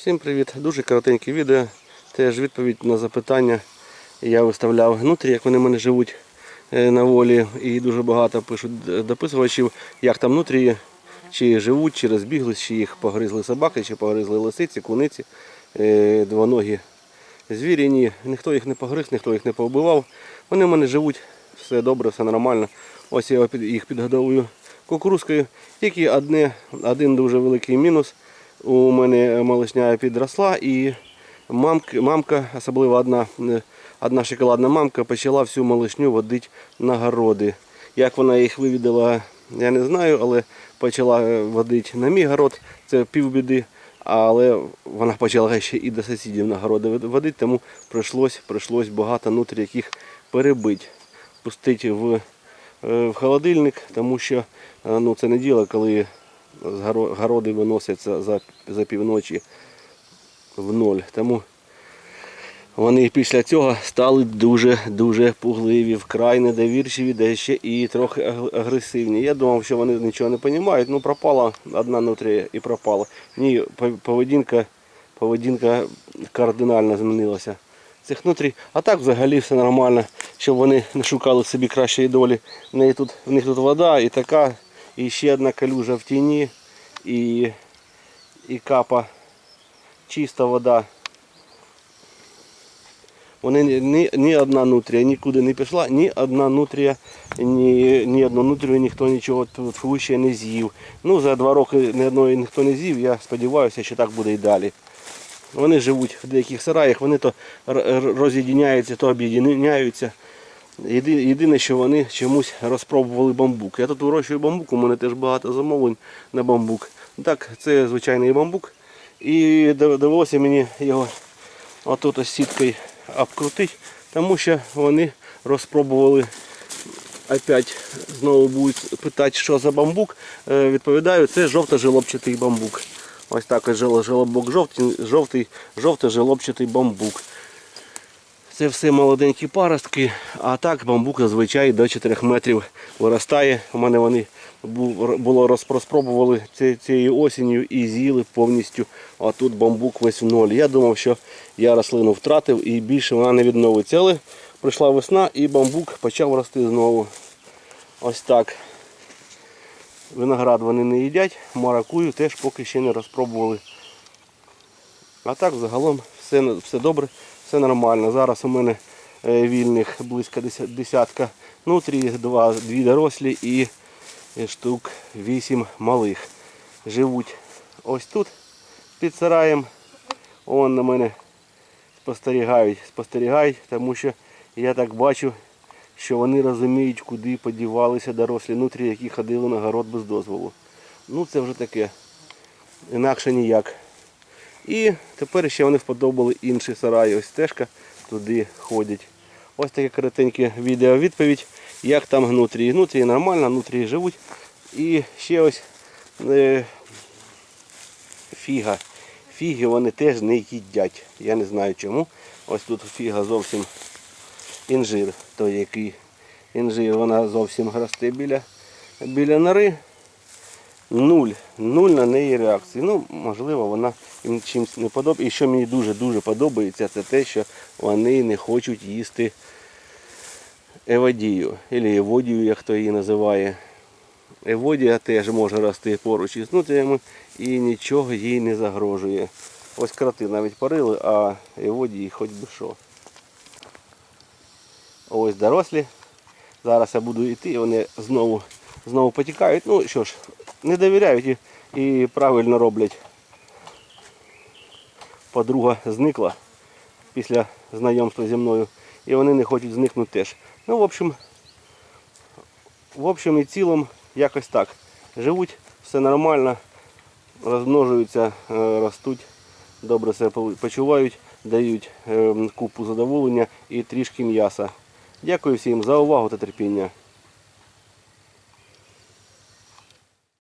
Всім привіт! Дуже коротеньке відео. Теж відповідь на запитання. Я виставляв внутрі, як вони в мене живуть е, на волі. І дуже багато пишуть дописувачів, як там внутрі, чи живуть, чи розбіглись, чи їх погризли собаки, чи погризли лисиці, куниці, е, двоногі звірі. Ні, ніхто їх не погриз, ніхто їх не повбивав. Вони в мене живуть, все добре, все нормально. Ось я їх підгодовую кукурузкою. Тільки одне, один дуже великий мінус. У мене малишня підросла і мамка, мамка особливо одна, е, одна шоколадна мамка, почала всю малишню водити на городи. Як вона їх вивідала, я не знаю, але почала е, водити на мій город, це півбіди. Але вона почала ще і до сусідів на городи водити, тому прийшлось, прийшлось багато нутрі яких перебити, пустити в, е, в холодильник, тому що ну, це не діло, коли городи виносяться за, за півночі в ноль. Тому вони після цього стали дуже-дуже пугливі, вкрай недовірчиві, де ще і трохи агресивні. Я думав, що вони нічого не розуміють. Ну пропала одна нутрія і пропала. Ні, поведінка, поведінка кардинально змінилася. Цих нутрій. А так взагалі все нормально, щоб вони не шукали собі кращої долі. В, неї тут, в них тут вода і така, і ще одна калюжа в тіні, і, і капа, чиста вода. Вони ні, ні, одна нутрія нікуди не пішла, ні одна нутрія, ні, ні одну нутрію ніхто нічого тут не з'їв. Ну, за два роки ні одної ніхто не з'їв, я сподіваюся, що так буде і далі. Вони живуть в деяких сараях, вони то р- р- то об'єднаються. Єди- Єдине, що вони чомусь розпробували бамбук. Я тут вирощую бамбук, у мене теж багато замовлень на бамбук. Так, це звичайний бамбук. І довелося мені його отут ось сіткою обкрутити, тому що вони розпробували опять знову будуть питати, що за бамбук. Е, Відповідаю, це жовто-желобчатий бамбук. Ось так ось жел- желобок жовтий, жовто-желобчатий бамбук. Це все молоденькі паростки, а так бамбук зазвичай до 4 метрів виростає. У мене вони було розпробували ці- цією осінню і з'їли повністю. А тут бамбук весь в ноль. Я думав, що я рослину втратив і більше вона не відновиться. Але прийшла весна і бамбук почав рости знову. Ось так. Виноград вони не їдять, маракую теж поки ще не розпробували. А так загалом все, все добре, все нормально. Зараз у мене е, вільних близько десятка нутрій, два, дві дорослі і е, штук вісім малих. Живуть ось тут під сараєм. Вон на мене спостерігають, спостерігають, тому що я так бачу, що вони розуміють, куди подівалися дорослі нутрі, які ходили на город без дозволу. Ну це вже таке. Інакше ніяк. І тепер ще вони вподобали інші сараї. Ось стежка туди ходять. Ось таке коротеньке відео відповідь, як там гнутрії. Гнутрії нормально, гнутрії живуть. І ще ось е, фіга. Фіги вони теж не їдять. Я не знаю чому. Ось тут фіга зовсім інжир, той який інжир, вона зовсім росте біля, біля нори. Нуль. Нуль на неї реакції. Ну, можливо, вона їм чимось не подобається. І що мені дуже-дуже подобається, це те, що вони не хочуть їсти еводію. Або еводію, як хто її називає. Еводія теж може рости поруч із нутріями і нічого їй не загрожує. Ось кроти навіть парили, а еводії хоч би що. Ось дорослі. Зараз я буду йти, вони знову, знову потікають. Ну що ж, не довіряють і, і правильно роблять. Подруга зникла після знайомства зі мною. І вони не хочуть зникнути теж. Ну, в общем, в общем і цілому якось так. Живуть, все нормально, розмножуються, е, ростуть, добре себе почувають, дають е, купу задоволення і трішки м'яса. Дякую всім за увагу та терпіння.